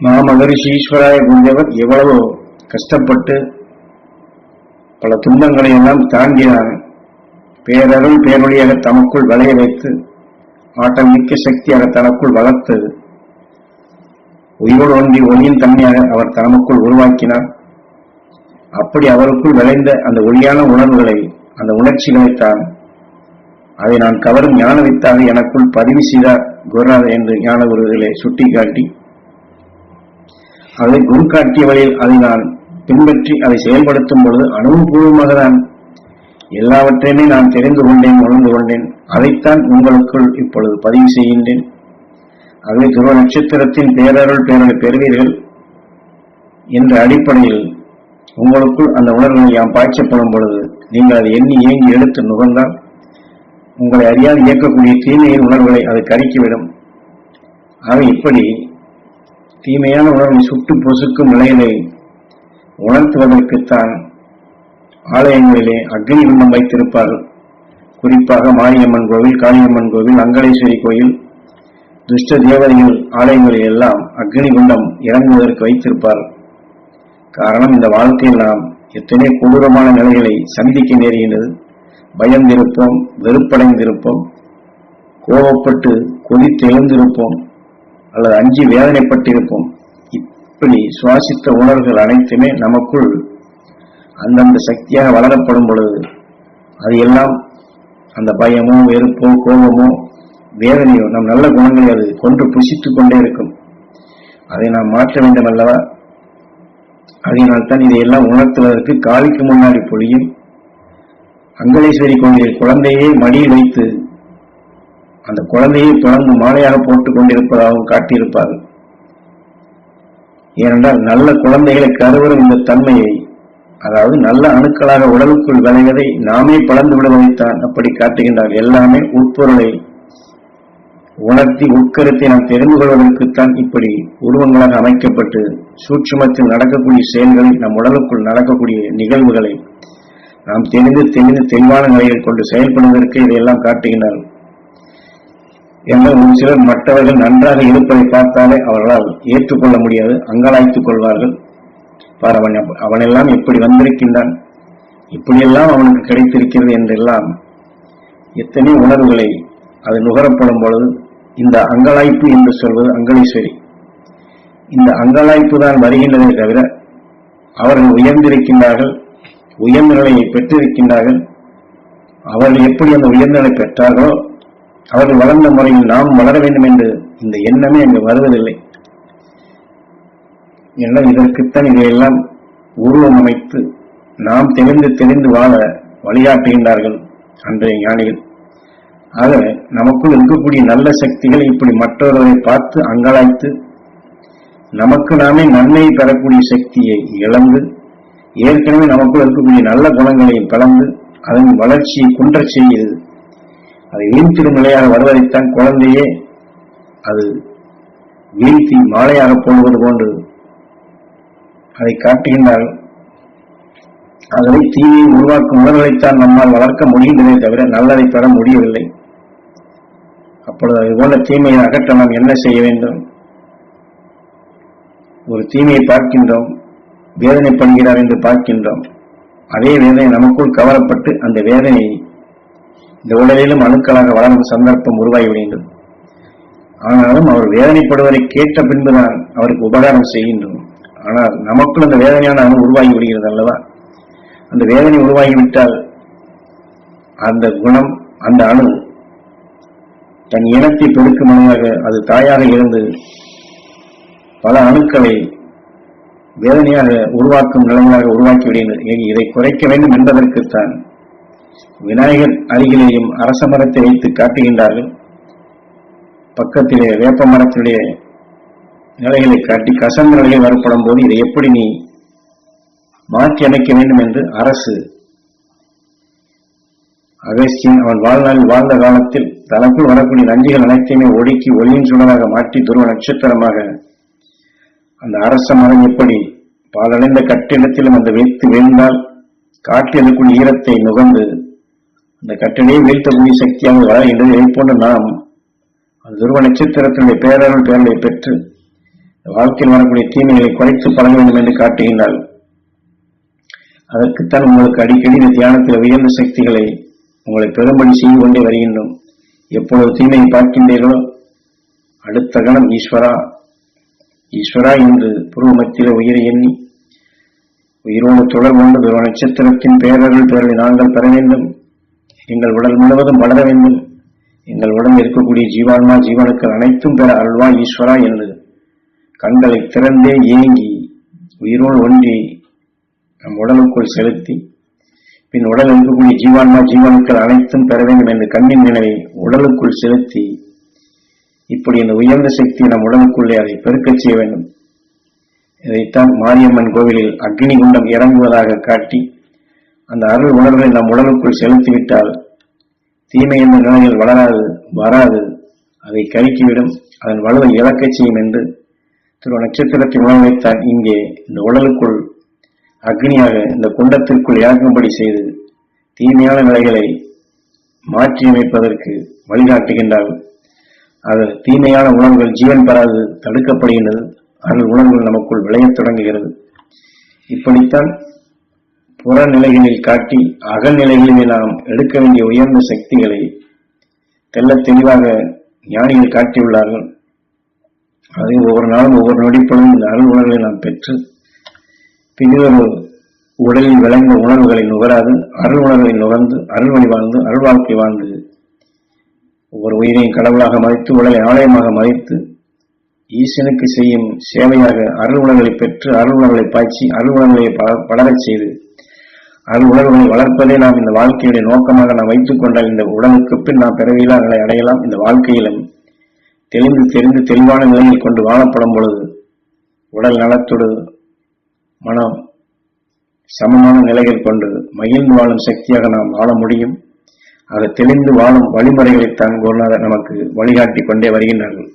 மாமகரிஷி ஈஸ்வராய குஞ்சவர் எவ்வளவோ கஷ்டப்பட்டு பல துன்பங்களை எல்லாம் தாண்டினார் பேரருள் பேரொழியாக தமக்குள் வளைய வைத்து ஆட்டம் மிக்க சக்தியாக தனக்குள் வளர்த்தது உயிரோடு ஒன்றி ஒளியின் தன்மையாக அவர் தனக்குள் உருவாக்கினார். அப்படி அவருக்குள் விளைந்த அந்த ஒளியான உணர்வுகளை அந்த உணர்ச்சிகளைத்தான் அதை நான் கவரும் ஞான வித்தாக எனக்குள் பதிவு செய்தார் குருநாதர் என்று ஞான குருகளை சுட்டிக்காட்டி அதை குரு காட்டிய வழியில் அதை நான் பின்பற்றி அதை செயல்படுத்தும் பொழுது அனுபவபூர்வமாக தான் எல்லாவற்றையுமே நான் தெரிந்து கொண்டேன் உணர்ந்து கொண்டேன். அதைத்தான் உங்களுக்குள் இப்பொழுது பதிவு செய்கின்றேன். அதை துருவ நட்சத்திரத்தின் பேரருள் பேரலை பெறுவீர்கள் என்ற அடிப்படையில் உங்களுக்குள் அந்த உணர்வுகளை யாம் பாய்ச்சப்படும் பொழுது நீங்கள் அதை எண்ணி ஏங்கி எடுத்து நுகர்ந்தால் உங்களை அறியாது இயக்கக்கூடிய தீமையின் உணர்வுகளை அது கருக்கிவிடும் ஆக இப்படி தீமையான உணர்வை சுட்டு பொசுக்கும் நிலையிலே உணர்த்துவதற்குத்தான் ஆலயங்களிலே அக்னி குண்டம் வைத்திருப்பார்கள். குறிப்பாக மாரியம்மன் கோவில் காளியம்மன் கோவில் அங்கலேஸ்வரி கோயில் துஷ்ட தேவதைகள் ஆலயங்களில் எல்லாம் அக்னி குண்டம் இறங்குவதற்கு வைத்திருப்பார்கள். காரணம் இந்த வாழ்க்கையில் நாம் எத்தனை கொடூரமான நிலைகளை சந்திக்க நேரிகிறது பயந்திருப்போம் வெறுப்படைந்திருப்போம் கோபப்பட்டு கொதித்தெழுந்திருப்போம். அல்லது அஞ்சு வேதனைப்பட்டிருப்போம். இப்படி சுவாசித்த உணர்வுகள் அனைத்துமே நமக்குள் அந்தந்த சக்தியாக வளரப்படும் பொழுது அது எல்லாம் அந்த பயமோ வெறுப்போ கோபமோ வேதனையோ நம் நல்ல குணங்களை அது கொன்று புசித்துக் கொண்டே இருக்கும். அதை நாம் மாற்ற வேண்டும் அல்லவா அதனால்தான் இதையெல்லாம் உணர்த்துவதற்கு காலிக்கு முன்னாடி பொழியும். அங்கலேஸ்வரி கோயிலில் குழந்தையை மடியில் வைத்து அந்த குழந்தையை தொடர்ந்து மாலையாக போட்டுக் கொண்டிருப்பதாகவும் காட்டியிருப்பார்கள். ஏனென்றால் நல்ல குழந்தைகளை கருவரும் இந்த தன்மையை அதாவது நல்ல அணுக்களாக உடலுக்குள் விளைவதை நாமே பலந்து விடுவதைத்தான் அப்படி காட்டுகின்றார் எல்லாமே உட்பொருளை உணர்த்தி உட்கருத்தை நாம் தெரிந்து கொள்வதற்குத்தான் இப்படி உருவங்களாக அமைக்கப்பட்டு சூட்சுமத்தில் நடக்கக்கூடிய செயல்களை நம் உடலுக்குள் நடக்கக்கூடிய நிகழ்வுகளை நாம் தெரிந்து தெரிந்து தெளிவான நிலையில் கொண்டு செயல்படுவதற்கு இதையெல்லாம் காட்டுகின்றார்கள். என்றால் ஒரு சிலர் மற்றவர்கள் நன்றாக இருப்பதை பார்த்தாலே அவர்களால் ஏற்றுக்கொள்ள முடியாது அங்கலாய்த்துக் கொள்வார்கள். பார் அவன் அவனெல்லாம் எப்படி வந்திருக்கின்றான். இப்படியெல்லாம் அவனுக்கு கிடைத்திருக்கிறது என்றெல்லாம் எத்தனை உணர்வுகளை அது நுகரப்படும் பொழுது இந்த அங்கலாய்ப்பு என்று சொல்வது அங்கலீஸ்வரி. இந்த அங்கலாய்ப்பு தான் வருகின்றதை தவிர அவர்கள் உயர்ந்திருக்கின்றார்கள் உயர்ந்த நிலையை பெற்றிருக்கின்றார்கள். அவர்கள் எப்படி அந்த உயர்ந்த நிலை பெற்றார்களோ அவர்கள் வளர்ந்த முறையில் நாம் வளர வேண்டும் என்று இந்த எண்ணமே அங்கு வருவதில்லை. எல்லாம் இதற்குத்தான் இதையெல்லாம் உருவம் அமைத்து நாம் தெரிந்து தெரிந்து வாழ வழிகாட்டுகின்றார்கள் அன்றைய ஞானிகள். ஆக நமக்குள் இருக்கக்கூடிய நல்ல சக்திகளை இப்படி மற்றவர்களை பார்த்து அங்கலாய்த்து நமக்கு நாமே நன்மை பெறக்கூடிய சக்தியை இழந்து ஏற்கனவே நமக்குள் இருக்கக்கூடிய நல்ல குணங்களை பிளந்து அதன் வளர்ச்சியை குன்றச் செய்கிறது அதை வீழ்த்திடும் நிலையாக வருவதைத்தான் குழந்தையே அது வீழ்த்தி மாலையாக போடுவது போன்று அதை காட்டுகின்றார்கள் அதனை தீயை உருவாக்கும் உணர்வுகளைத்தான் நம்மால் வளர்க்க முடிகின்றதே தவிர நல்லதை பெற முடியவில்லை. அப்பொழுது அது போன்ற தீமையை அகற்ற நாம் என்ன செய்ய வேண்டும்? ஒரு தீமையை பார்க்கின்றோம் வேதனைப்படுகிறார் என்று பார்க்கின்றோம். அதே வேதனை நமக்குள் கவரப்பட்டு அந்த வேதனையை இந்த உடலிலும் அணுக்களாக வளரும் சந்தர்ப்பம் உருவாகி விடுகின்றது. ஆனாலும் அவர் வேதனைப்படுவதை கேட்ட பின்புதான் அவருக்கு உபகாரம் செய்கின்றோம் ஆனால் நமக்குள் அந்த வேதனையான அணு உருவாகி விடுகிறது அல்லவா? அந்த வேதனை உருவாகிவிட்டால் அந்த குணம் அந்த அணு தன் இனத்தை பெருக்கும் அணுவாக அது தாயாக இருந்து பல அணுக்களை வேதனையாக உருவாக்கும் நிலைமையாக உருவாக்கி விடுகிறது இதை குறைக்க வேண்டும் என்பதற்குத்தான் விநாயகர் அருகிலேயும் அரச மரத்தை வைத்து காட்டுகின்றார்கள். பக்கத்திலே வேப்ப மரத்தினுடைய நிலைகளை காட்டி கசந்த நிலையில் வரப்படும் போது இதை எப்படி நீ மாற்றி அமைக்க வேண்டும் என்று அரசு அகஸ்தியன் அவன் வாழ்நாளில் வாழ்ந்த காலத்தில் தனக்குள் வரக்கூடிய நஞ்சுகள் அனைத்தையுமே ஒடுக்கி ஒளியின் சுடராக மாற்றி துருவ நட்சத்திரமாக அந்த அரச மரம் எப்படி பாலடைந்த கட்டிடத்திலும் அந்த வைத்து வீழ்ந்தால் காட்டில் இருக்கக்கூடிய ஈரத்தை நுகர்ந்து அந்த கட்டிடையை வீழ்த்தக்கூடிய சக்தியாக வளர்கின்றது இதை போன்ற நாம் அந்த துருவ நட்சத்திரத்தினுடைய பேரருள் பேரலை பெற்று வாழ்க்கையில் வரக்கூடிய தீமைகளை குறைத்து பழக வேண்டும் என்று காட்டுகின்றாள். அதற்குத்தான் உங்களுக்கு அடிக்கடி இந்த தியானத்தில் உயர்ந்த சக்திகளை உங்களை பெரும்படி செய்து கொண்டே வருகின்றோம். எப்பொழுது தீமையை பார்க்கின்றீர்களோ அடுத்த கணம் ஈஸ்வரா ஈஸ்வரா என்று புருவ மத்தியில உயிரை எண்ணி உயிரோடு தொடர்பு கொண்டு துருவ நட்சத்திரத்தின் பேரர்கள் பேரலை நாங்கள் பெற வேண்டும். எங்கள் உடல் முழுவதும் வளர வேண்டும். எங்கள் உடல் இருக்கக்கூடிய ஜீவான்மா ஜீவனுக்கள் அனைத்தும் பெற அருள்வா ஈஸ்வரா என்று கண்களை திறந்தே ஏங்கி உயிரோடு ஒன்றி நம் உடலுக்குள் செலுத்தி பின் உடல் இருக்கக்கூடிய ஜீவான்மா ஜீவனுக்கள் அனைத்தும் பெற வேண்டும் என்று கண்ணின் நினைவை உடலுக்குள் செலுத்தி இப்படி இந்த உயர்ந்த சக்தி நம் உடலுக்குள்ளே அதை பெருக்கச் செய்ய வேண்டும். இதைத்தான் மாரியம்மன் கோவிலில் அக்னி குண்டம் இறங்குவதாக காட்டி அந்த அருள் உணர்வை நம் உடலுக்குள் செலுத்திவிட்டால் தீமை என்ற நிலையில் வளராது வராது. அதை கருக்கிவிடும் அதன் வலுவை இழக்கச் செய்யும் என்று திரு நட்சத்திரத்தை உணர்வைத்தான் இங்கே இந்த உடலுக்குள் அக்னியாக இந்த குண்டத்திற்குள் இறக்கும்படி செய்து தீமையான நிலைகளை மாற்றியமைப்பதற்கு வழிகாட்டுகின்றார்கள் அது தீமையான உணர்வுகள் ஜீவன் பெறாது தடுக்கப்படுகின்றது. அருள் உணர்வுகள் நமக்குள் விளையத் தொடங்குகிறது. இப்படித்தான் புறநிலைகளில் காட்டி அகநிலைகளிலே நாம் எடுக்க வேண்டிய உயர்ந்த சக்திகளை தெல்ல தெளிவாக ஞானிகள் காட்டியுள்ளார்கள். அதை ஒவ்வொரு நாளும் ஒவ்வொரு நொடிப்பொழுதும் இந்த அருள் உணர்வை நாம் பெற்று பின்னொரு உடலில் விளைந்த உணர்வுகளை நுகராது அருள் உணர்வை நுகர்ந்து அருள் வழி வாழ்ந்து அருள் வாழ்க்கை வாழ்ந்து ஒவ்வொரு உயிரையும் கடவுளாக மதித்து உடலை ஆலயமாக மதித்து ஈசனுக்கு செய்யும் சேவையாக அருள் உணர்வுகளை பெற்று அருள் உணர்வுகளை பாய்ச்சி அருள் உணர்வுகளை பலரச் செய்து அது உலகங்களை வளர்ப்பதே நாம் இந்த வாழ்க்கையுடைய நோக்கமாக நாம் வைத்துக் கொண்டால் இந்த உடலுக்கு பின் நாம் பிறவியிலா நிலை அடையலாம். இந்த வாழ்க்கையிலும் தெளிந்து தெரிந்து தெளிவான நிலையில் கொண்டு வாழப்படும் பொழுது உடல் நலத்தோடு மனம் சமமான நிலைகள் கொண்டு மகிழ்ந்து வாழும் சக்தியாக நாம் வாழ முடியும். அதை தெளிந்து வாழும் வழிமுறைகளைத்தான் குருநாதர் நமக்கு வழிகாட்டி கொண்டே வருகின்றார்கள்.